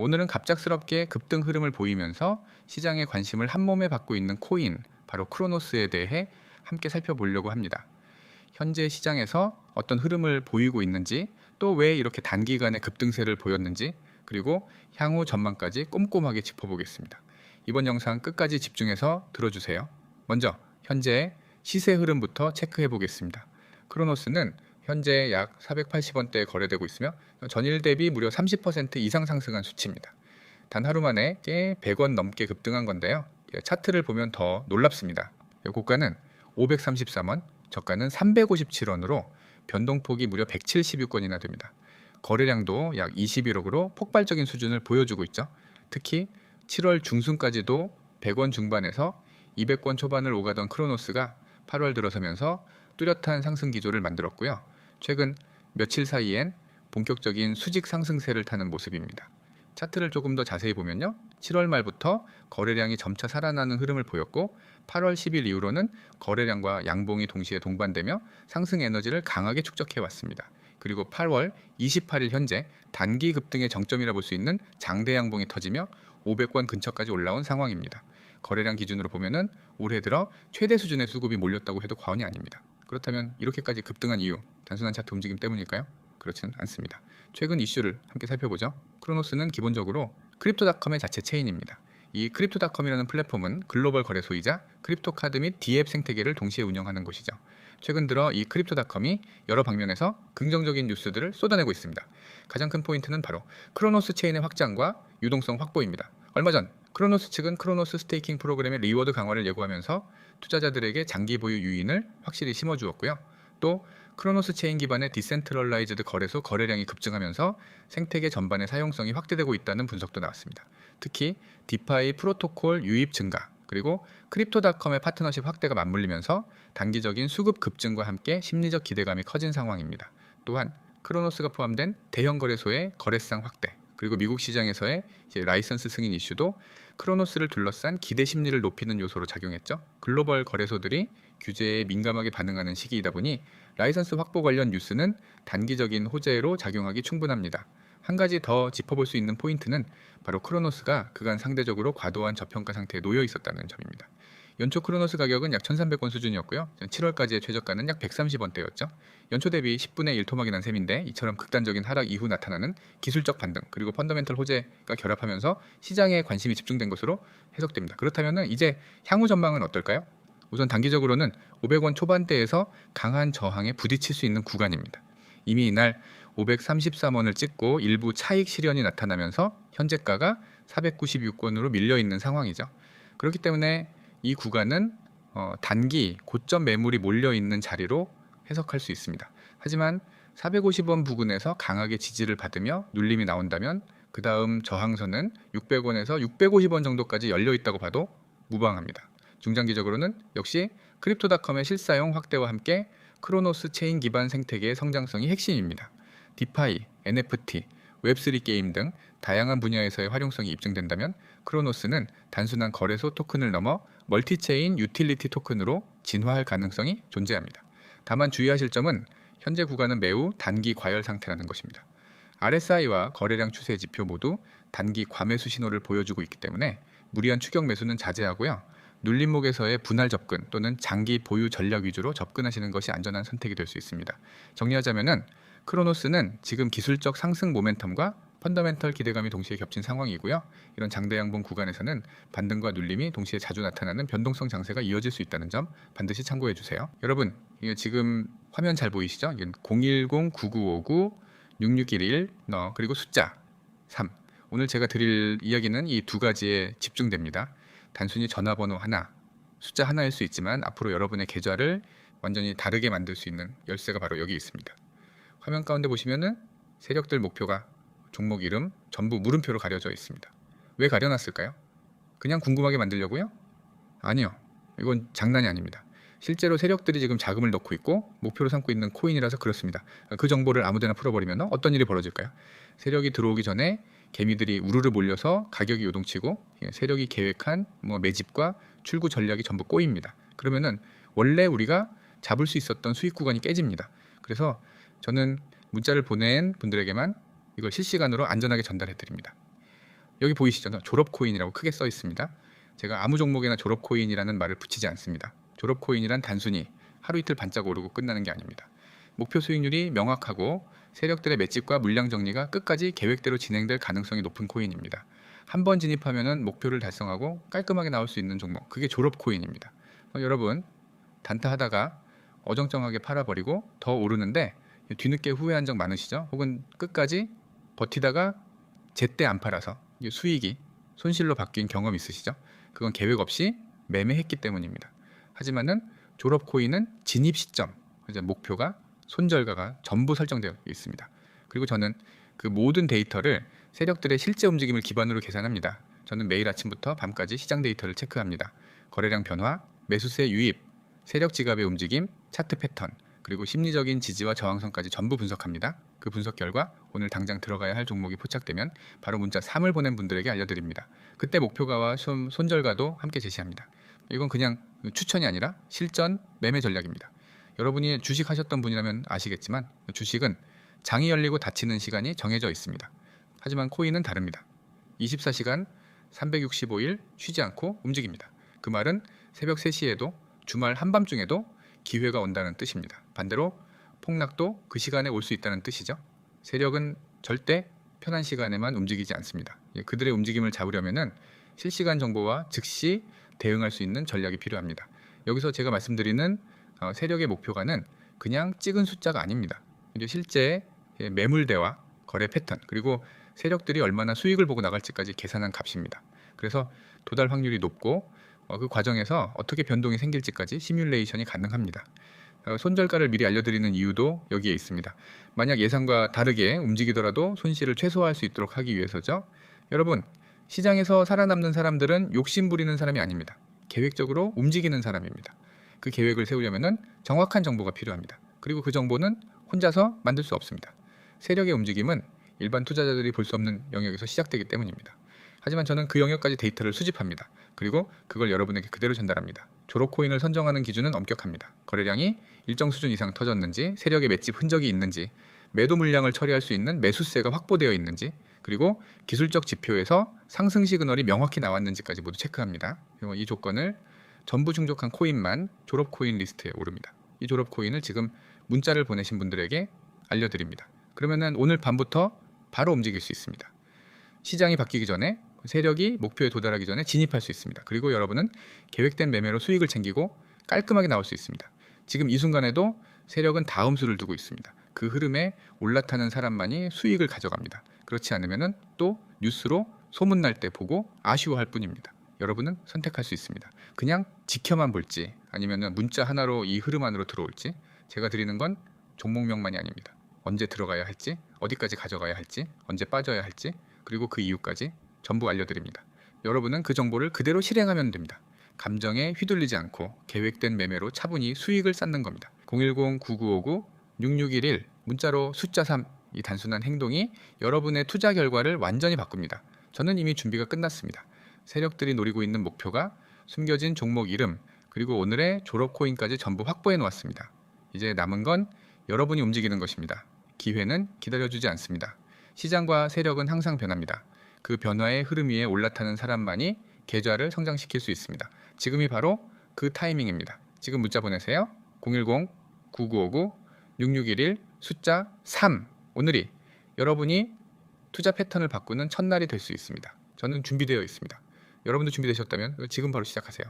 오늘은 갑작스럽게 급등 흐름을 보이면서 시장의 관심을 한 몸에 받고 있는 코인 바로 크로노스에 대해 함께 살펴보려고 합니다. 현재 시장에서 어떤 흐름을 보이고 있는지 또 왜 이렇게 단기간에 급등세를 보였는지 그리고 향후 전망까지 꼼꼼하게 짚어보겠습니다. 이번 영상 끝까지 집중해서 들어주세요. 먼저 현재 시세 흐름부터 체크해 보겠습니다. 크로노스는 현재 약 480원대에 거래되고 있으며 전일 대비 무려 30% 이상 상승한 수치입니다. 단 하루 만에 100원 넘게 급등한 건데요. 예, 차트를 보면 더 놀랍습니다. 고가는 533원, 저가는 357원으로 변동폭이 무려 176건이나 됩니다. 거래량도 약 21억으로 폭발적인 수준을 보여주고 있죠. 특히 7월 중순까지도 100원 중반에서 200원 초반을 오가던 크로노스가 8월 들어서면서 뚜렷한 상승 기조를 만들었고요. 최근 며칠 사이엔 본격적인 수직 상승세를 타는 모습입니다. 차트를 조금 더 자세히 보면요. 7월 말부터 거래량이 점차 살아나는 흐름을 보였고 8월 10일 이후로는 거래량과 양봉이 동시에 동반되며 상승 에너지를 강하게 축적해 왔습니다. 그리고 8월 28일 현재 단기 급등의 정점이라 볼 수 있는 장대 양봉이 터지며 500원 근처까지 올라온 상황입니다. 거래량 기준으로 보면은 올해 들어 최대 수준의 수급이 몰렸다고 해도 과언이 아닙니다. 그렇다면 이렇게까지 급등한 이유 단순한 차트 움직임 때문일까요? 그렇지는 않습니다. 최근 이슈를 함께 살펴보죠. 크로노스는 기본적으로 크립토닷컴의 자체 체인입니다. 이 크립토닷컴이라는 플랫폼은 글로벌 거래소이자 크립토 카드 및 D앱 생태계를 동시에 운영하는 곳이죠. 최근 들어 이 크립토닷컴이 여러 방면에서 긍정적인 뉴스들을 쏟아내고 있습니다. 가장 큰 포인트는 바로 크로노스 체인의 확장과 유동성 확보입니다. 얼마 전 크로노스 측은 크로노스 스테이킹 프로그램의 리워드 강화를 예고하면서 투자자들에게 장기 보유 유인을 확실히 심어주었고요. 또 크로노스 체인 기반의 디센트럴라이즈드 거래소 거래량이 급증하면서 생태계 전반의 사용성이 확대되고 있다는 분석도 나왔습니다. 특히 디파이 프로토콜 유입 증가 그리고 크립토닷컴의 파트너십 확대가 맞물리면서 단기적인 수급 급증과 함께 심리적 기대감이 커진 상황입니다. 또한 크로노스가 포함된 대형 거래소의 거래상 확대 그리고 미국 시장에서의 라이선스 승인 이슈도 크로노스를 둘러싼 기대 심리를 높이는 요소로 작용했죠. 글로벌 거래소들이 규제에 민감하게 반응하는 시기이다 보니 라이선스 확보 관련 뉴스는 단기적인 호재로 작용하기 충분합니다. 한 가지 더 짚어볼 수 있는 포인트는 바로 크로노스가 그간 상대적으로 과도한 저평가 상태에 놓여 있었다는 점입니다. 연초 크로노스 가격은 약 1,300원 수준이었고요. 7월까지의 최저가는 약 130원대였죠. 연초 대비 10분의 1 토막이 난 셈인데 이처럼 극단적인 하락 이후 나타나는 기술적 반등 그리고 펀더멘털 호재가 결합하면서 시장에 관심이 집중된 것으로 해석됩니다. 그렇다면 이제 향후 전망은 어떨까요? 우선 단기적으로는 500원 초반대에서 강한 저항에 부딪힐 수 있는 구간입니다. 이미 이날 533원을 찍고 일부 차익 실현이 나타나면서 현재가가 496원으로 밀려 있는 상황이죠. 그렇기 때문에 이 구간은 어, 단기 고점 매물이 몰려 있는 자리로 해석할 수 있습니다. 하지만 450원 부근에서 강하게 지지를 받으며 눌림이 나온다면 그 다음 저항선은 600원에서 650원 정도까지 열려 있다고 봐도 무방합니다. 중장기적으로는 역시 크립토닷컴의 실사용 확대와 함께 크로노스 체인 기반 생태계의 성장성이 핵심입니다. 디파이, NFT, 웹3 게임 등 다양한 분야에서의 활용성이 입증된다면 크로노스는 단순한 거래소 토큰을 넘어 멀티체인 유틸리티 토큰으로 진화할 가능성이 존재합니다. 다만 주의하실 점은 현재 구간은 매우 단기 과열 상태라는 것입니다. RSI와 거래량 추세 지표 모두 단기 과매수 신호를 보여주고 있기 때문에 무리한 추격 매수는 자제하고요. 눌림목에서의 분할 접근 또는 장기 보유 전략 위주로 접근하시는 것이 안전한 선택이 될 수 있습니다. 정리하자면은 크로노스는 지금 기술적 상승 모멘텀과 펀더멘털 기대감이 동시에 겹친 상황이고요. 이런 장대 양봉 구간에서는 반등과 눌림이 동시에 자주 나타나는 변동성 장세가 이어질 수 있다는 점 반드시 참고해 주세요. 여러분, 지금 화면 잘 보이시죠? 010-9959-6611너 그리고 숫자 3. 오늘 제가 드릴 이야기는 이 두 가지에 집중됩니다. 단순히 전화번호 하나, 숫자 하나일 수 있지만 앞으로 여러분의 계좌를 완전히 다르게 만들 수 있는 열쇠가 바로 여기 있습니다. 화면 가운데 보시면은 세력들 목표가 종목 이름 전부 물음표로 가려져 있습니다. 왜 가려놨을까요? 그냥 궁금하게 만들려고요? 아니요. 이건 장난이 아닙니다. 실제로 세력들이 지금 자금을 넣고 있고 목표로 삼고 있는 코인이라서 그렇습니다. 그 정보를 아무데나 풀어버리면 어떤 일이 벌어질까요? 세력이 들어오기 전에 개미들이 우르르 몰려서 가격이 요동치고 예, 세력이 계획한 뭐 매집과 출구 전략이 전부 꼬입니다. 그러면은 원래 우리가 잡을 수 있었던 수익 구간이 깨집니다. 그래서 저는 문자를 보낸 분들에게만 이걸 실시간으로 안전하게 전달해 드립니다. 여기 보이시죠? 졸업 코인이라고 크게 써 있습니다. 제가 아무 종목에나 졸업 코인이라는 말을 붙이지 않습니다. 졸업 코인이란 단순히 하루 이틀 반짝 오르고 끝나는 게 아닙니다. 목표 수익률이 명확하고 세력들의 맷집과 물량 정리가 끝까지 계획대로 진행될 가능성이 높은 코인입니다. 한 번 진입하면은 목표를 달성하고 깔끔하게 나올 수 있는 종목 그게 졸업 코인입니다. 어, 여러분 단타하다가 어정쩡하게 팔아버리고 더 오르는데 뒤늦게 후회한 적 많으시죠? 혹은 끝까지 버티다가 제때 안 팔아서 수익이 손실로 바뀐 경험 있으시죠? 그건 계획 없이 매매했기 때문입니다. 하지만은 졸업 코인은 진입 시점, 이제 목표가 손절가가 전부 설정되어 있습니다. 그리고 저는 그 모든 데이터를 세력들의 실제 움직임을 기반으로 계산합니다. 저는 매일 아침부터 밤까지 시장 데이터를 체크합니다. 거래량 변화, 매수세 유입, 세력 지갑의 움직임, 차트 패턴, 그리고 심리적인 지지와 저항선까지 전부 분석합니다. 그 분석 결과 오늘 당장 들어가야 할 종목이 포착되면 바로 문자 3을 보낸 분들에게 알려드립니다. 그때 목표가와 손- 손절가도 함께 제시합니다. 이건 그냥 추천이 아니라 실전 매매 전략입니다. 여러분이 주식 하셨던 분이라면 아시겠지만 주식은 장이 열리고 닫히는 시간이 정해져 있습니다. 하지만 코인은 다릅니다. 24시간 365일 쉬지 않고 움직입니다. 그 말은 새벽 3시에도 주말 한밤중에도 기회가 온다는 뜻입니다. 반대로 폭락도 그 시간에 올 수 있다는 뜻이죠. 세력은 절대 편한 시간에만 움직이지 않습니다. 예, 그들의 움직임을 잡으려면은 실시간 정보와 즉시 대응할 수 있는 전략이 필요합니다. 여기서 제가 말씀드리는 어, 세력의 목표가는 그냥 찍은 숫자가 아닙니다. 실제 예, 매물대와 거래 패턴 그리고 세력들이 얼마나 수익을 보고 나갈지까지 계산한 값입니다. 그래서 도달 확률이 높고 어, 그 과정에서 어떻게 변동이 생길지까지 시뮬레이션이 가능합니다. 어, 손절가를 미리 알려드리는 이유도 여기에 있습니다. 만약 예상과 다르게 움직이더라도 손실을 최소화할 수 있도록 하기 위해서죠. 여러분, 시장에서 살아남는 사람들은 욕심 부리는 사람이 아닙니다. 계획적으로 움직이는 사람입니다. 그 계획을 세우려면 정확한 정보가 필요합니다. 그리고 그 정보는 혼자서 만들 수 없습니다. 세력의 움직임은 일반 투자자들이 볼 수 없는 영역에서 시작되기 때문입니다. 하지만 저는 그 영역까지 데이터를 수집합니다. 그리고 그걸 여러분에게 그대로 전달합니다. 졸업 코인을 선정하는 기준은 엄격합니다. 거래량이 일정 수준 이상 터졌는지, 세력의 맷집 흔적이 있는지, 매도 물량을 처리할 수 있는 매수세가 확보되어 있는지, 그리고 기술적 지표에서 상승 시그널이 명확히 나왔는지까지 모두 체크합니다. 그리고 이 조건을 전부 충족한 코인만 졸업 코인 리스트에 오릅니다. 이 졸업 코인을 지금 문자를 보내신 분들에게 알려드립니다. 그러면은 오늘 밤부터 바로 움직일 수 있습니다. 시장이 바뀌기 전에 세력이 목표에 도달하기 전에 진입할 수 있습니다. 그리고 여러분은 계획된 매매로 수익을 챙기고 깔끔하게 나올 수 있습니다. 지금 이 순간에도 세력은 다음 수를 두고 있습니다. 그 흐름에 올라타는 사람만이 수익을 가져갑니다. 그렇지 않으면은 또 뉴스로 소문 날 때 보고 아쉬워할 뿐입니다. 여러분은 선택할 수 있습니다. 그냥 지켜만 볼지 아니면 문자 하나로 이 흐름 안으로 들어올지 제가 드리는 건 종목명만이 아닙니다. 언제 들어가야 할지, 어디까지 가져가야 할지, 언제 빠져야 할지, 그리고 그 이유까지 전부 알려드립니다. 여러분은 그 정보를 그대로 실행하면 됩니다. 감정에 휘둘리지 않고 계획된 매매로 차분히 수익을 쌓는 겁니다. 010-9959-6611 문자로 숫자 3 이 단순한 행동이 여러분의 투자 결과를 완전히 바꿉니다. 저는 이미 준비가 끝났습니다. 세력들이 노리고 있는 목표가 숨겨진 종목 이름 그리고 오늘의 졸업 코인까지 전부 확보해 놓았습니다. 이제 남은 건 여러분이 움직이는 것입니다. 기회는 기다려주지 않습니다. 시장과 세력은 항상 변합니다. 그 변화의 흐름 위에 올라타는 사람만이 계좌를 성장시킬 수 있습니다. 지금이 바로 그 타이밍입니다. 지금 문자 보내세요. 010-9959-6611 숫자 3 오늘이 여러분이 투자 패턴을 바꾸는 첫날이 될 수 있습니다. 저는 준비되어 있습니다. 여러분도 준비되셨다면 지금 바로 시작하세요.